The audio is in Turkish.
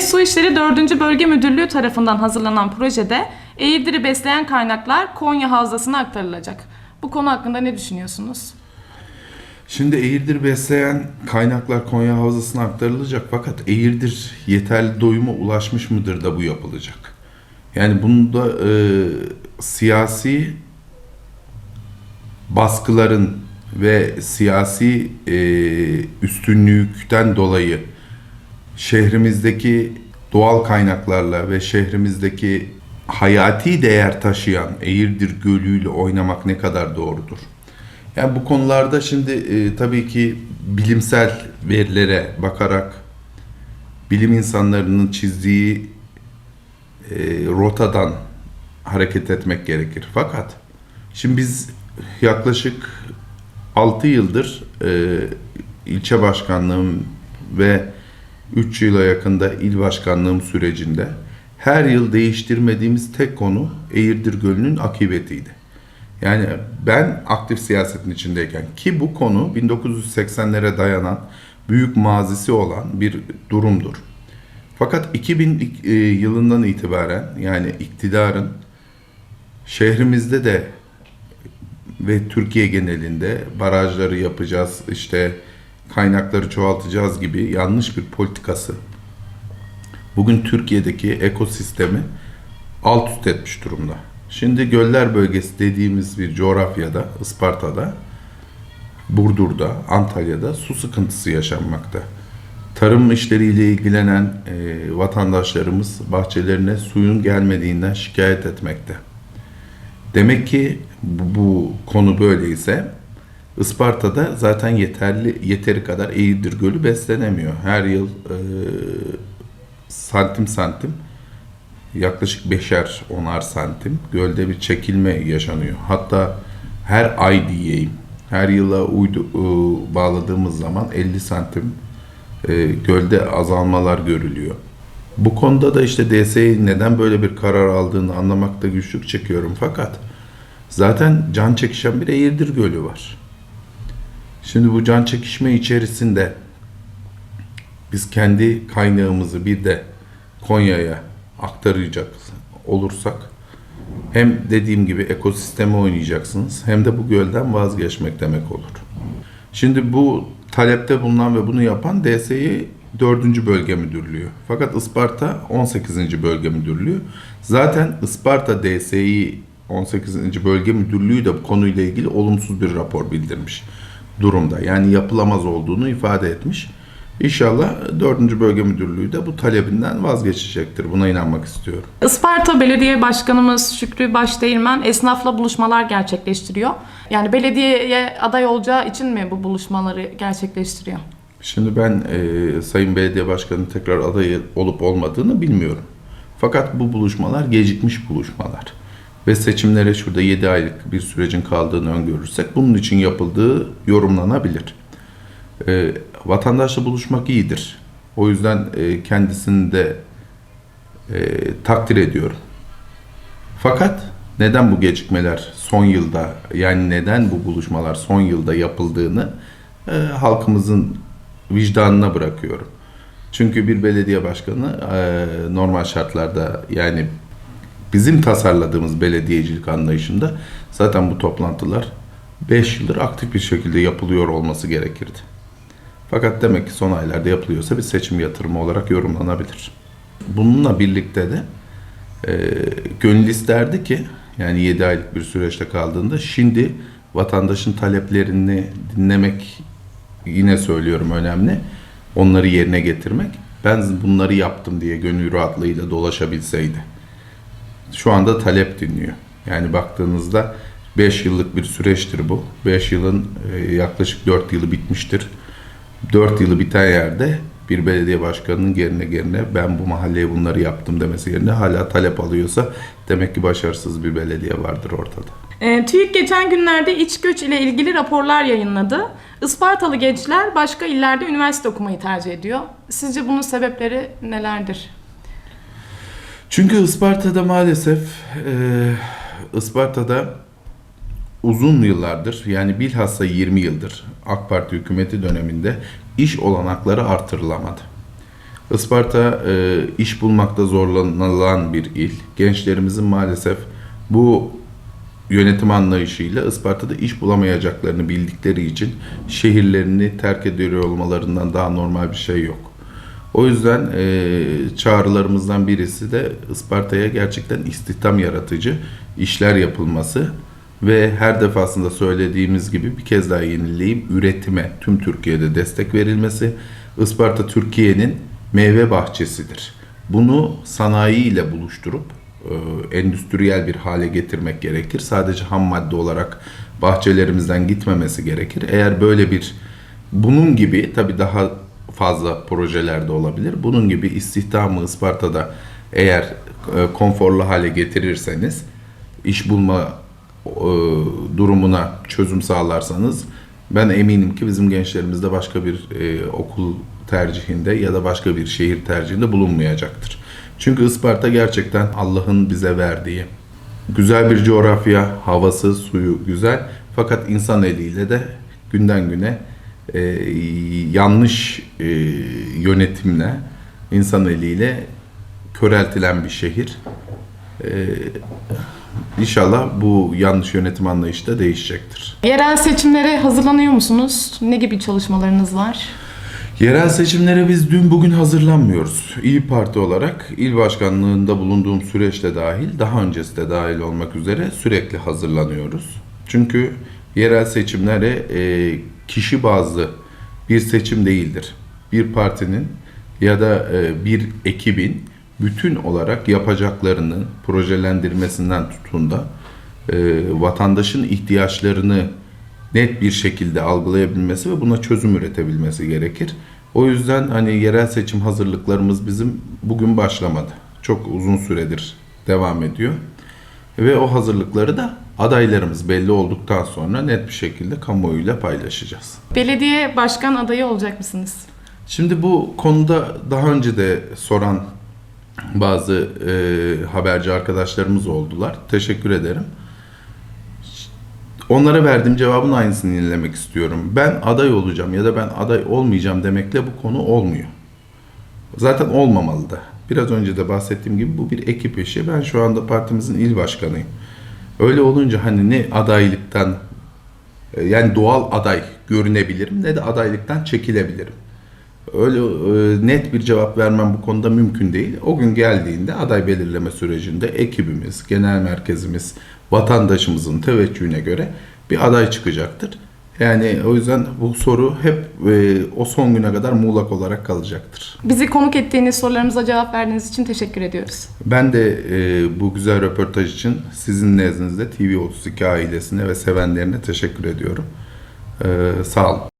Su İşleri 4. Bölge Müdürlüğü tarafından hazırlanan projede Eğirdir'i besleyen kaynaklar Konya Havzası'na aktarılacak. Bu konu hakkında ne düşünüyorsunuz? Şimdi Eğirdir besleyen kaynaklar Konya Havzası'na aktarılacak fakat Eğirdir yeterli doyuma ulaşmış mıdır da bu yapılacak. Yani bunda e, siyasi baskıların ve siyasi e, üstünlükten dolayı şehrimizdeki doğal kaynaklarla ve şehrimizdeki hayati değer taşıyan Eğirdir Gölü ile oynamak ne kadar doğrudur? Yani bu konularda şimdi e, tabii ki bilimsel verilere bakarak bilim insanlarının çizdiği e, rotadan hareket etmek gerekir. Fakat şimdi biz yaklaşık 6 yıldır e, ilçe başkanlığım ve 3 yıla yakında il başkanlığım sürecinde her yıl değiştirmediğimiz tek konu Eğirdir Gölü'nün akıbetiydi. Yani ben aktif siyasetin içindeyken ki bu konu 1980'lere dayanan büyük mazisi olan bir durumdur. Fakat 2000 e, yılından itibaren yani iktidarın şehrimizde de ve Türkiye genelinde barajları yapacağız, işte kaynakları çoğaltacağız gibi yanlış bir politikası bugün Türkiye'deki ekosistemi alt üst etmiş durumda. Şimdi göller bölgesi dediğimiz bir coğrafyada, Isparta'da, Burdur'da, Antalya'da su sıkıntısı yaşanmakta. Tarım işleriyle ilgilenen e, vatandaşlarımız bahçelerine suyun gelmediğinden şikayet etmekte. Demek ki bu, bu konu böyleyse Isparta'da zaten yeterli yeteri kadar Eğirdir Gölü beslenemiyor. Her yıl e, santim santim yaklaşık beşer onar santim gölde bir çekilme yaşanıyor. Hatta her ay diyeyim her yıla uydu, e, bağladığımız zaman 50 santim e, gölde azalmalar görülüyor. Bu konuda da işte DSE'nin neden böyle bir karar aldığını anlamakta güçlük çekiyorum fakat zaten can çekişen bir Eğirdir Gölü var. Şimdi bu can çekişme içerisinde biz kendi kaynağımızı bir de Konya'ya aktaracak olursak hem dediğim gibi ekosisteme oynayacaksınız hem de bu gölden vazgeçmek demek olur. Şimdi bu talepte bulunan ve bunu yapan DSİ 4. Bölge Müdürlüğü. Fakat Isparta 18. Bölge Müdürlüğü. Zaten Isparta DSİ 18. Bölge Müdürlüğü de bu konuyla ilgili olumsuz bir rapor bildirmiş durumda. Yani yapılamaz olduğunu ifade etmiş. İnşallah 4. Bölge Müdürlüğü de bu talebinden vazgeçecektir. Buna inanmak istiyorum. Isparta Belediye Başkanımız Şükrü Başdeğirmen esnafla buluşmalar gerçekleştiriyor. Yani belediyeye aday olacağı için mi bu buluşmaları gerçekleştiriyor? Şimdi ben e, Sayın Belediye Başkanı'nın tekrar aday olup olmadığını bilmiyorum. Fakat bu buluşmalar gecikmiş buluşmalar. Ve seçimlere şurada 7 aylık bir sürecin kaldığını öngörürsek bunun için yapıldığı yorumlanabilir. E, vatandaşla buluşmak iyidir. O yüzden e, kendisini de e, takdir ediyorum. Fakat neden bu gecikmeler son yılda yani neden bu buluşmalar son yılda yapıldığını e, halkımızın vicdanına bırakıyorum. Çünkü bir belediye başkanı e, normal şartlarda yani bizim tasarladığımız belediyecilik anlayışında zaten bu toplantılar 5 yıldır aktif bir şekilde yapılıyor olması gerekirdi. Fakat demek ki son aylarda yapılıyorsa bir seçim yatırımı olarak yorumlanabilir. Bununla birlikte de e, gönül isterdi ki yani 7 aylık bir süreçte kaldığında şimdi vatandaşın taleplerini dinlemek yine söylüyorum önemli. Onları yerine getirmek. Ben bunları yaptım diye gönül rahatlığıyla dolaşabilseydi. Şu anda talep dinliyor. Yani baktığınızda 5 yıllık bir süreçtir bu. 5 yılın e, yaklaşık 4 yılı bitmiştir. 4 yılı biten yerde bir belediye başkanının yerine yerine ben bu mahalleye bunları yaptım demesi yerine hala talep alıyorsa demek ki başarısız bir belediye vardır ortada. E, TÜİK geçen günlerde iç göç ile ilgili raporlar yayınladı. Ispartalı gençler başka illerde üniversite okumayı tercih ediyor. Sizce bunun sebepleri nelerdir? Çünkü Isparta'da maalesef e, Isparta'da uzun yıllardır yani bilhassa 20 yıldır AK Parti hükümeti döneminde iş olanakları artırılamadı. Isparta e, iş bulmakta zorlanılan bir il. Gençlerimizin maalesef bu yönetim anlayışıyla Isparta'da iş bulamayacaklarını bildikleri için şehirlerini terk ediyor olmalarından daha normal bir şey yok. O yüzden e, çağrılarımızdan birisi de Isparta'ya gerçekten istihdam yaratıcı işler yapılması ve her defasında söylediğimiz gibi bir kez daha yenileyip üretime tüm Türkiye'de destek verilmesi. Isparta Türkiye'nin meyve bahçesidir. Bunu sanayi ile buluşturup e, endüstriyel bir hale getirmek gerekir. Sadece ham madde olarak bahçelerimizden gitmemesi gerekir. Eğer böyle bir bunun gibi tabii daha fazla projeler de olabilir. Bunun gibi istihdamı Isparta'da eğer e, konforlu hale getirirseniz iş bulma e, durumuna çözüm sağlarsanız ben eminim ki bizim gençlerimiz de başka bir e, okul tercihinde ya da başka bir şehir tercihinde bulunmayacaktır. Çünkü Isparta gerçekten Allah'ın bize verdiği güzel bir coğrafya, havası, suyu güzel fakat insan eliyle de günden güne e, yanlış e, yönetimle, insan eliyle köreltilen bir şehir. E, İnşallah bu yanlış yönetim anlayışı da değişecektir. Yerel seçimlere hazırlanıyor musunuz? Ne gibi çalışmalarınız var? Yerel seçimlere biz dün bugün hazırlanmıyoruz. İyi Parti olarak il başkanlığında bulunduğum süreçte dahil, daha öncesi de dahil olmak üzere sürekli hazırlanıyoruz. Çünkü yerel seçimlere e, kişi bazlı bir seçim değildir. Bir partinin ya da e, bir ekibin bütün olarak yapacaklarını projelendirmesinden tutun da e, vatandaşın ihtiyaçlarını net bir şekilde algılayabilmesi ve buna çözüm üretebilmesi gerekir. O yüzden hani yerel seçim hazırlıklarımız bizim bugün başlamadı. Çok uzun süredir devam ediyor. Ve o hazırlıkları da adaylarımız belli olduktan sonra net bir şekilde kamuoyuyla paylaşacağız. Belediye başkan adayı olacak mısınız? Şimdi bu konuda daha önce de soran bazı e, haberci arkadaşlarımız oldular. Teşekkür ederim. Onlara verdiğim cevabın aynısını yenilemek istiyorum. Ben aday olacağım ya da ben aday olmayacağım demekle bu konu olmuyor. Zaten olmamalı da. Biraz önce de bahsettiğim gibi bu bir ekip işi. Ben şu anda partimizin il başkanıyım. Öyle olunca hani ne adaylıktan e, yani doğal aday görünebilirim ne de adaylıktan çekilebilirim. Öyle e, net bir cevap vermem bu konuda mümkün değil. O gün geldiğinde aday belirleme sürecinde ekibimiz, genel merkezimiz, vatandaşımızın teveccühüne göre bir aday çıkacaktır. Yani o yüzden bu soru hep e, o son güne kadar muğlak olarak kalacaktır. Bizi konuk ettiğiniz sorularımıza cevap verdiğiniz için teşekkür ediyoruz. Ben de e, bu güzel röportaj için sizin nezdinizde TV32 ailesine ve sevenlerine teşekkür ediyorum. E, sağ olun.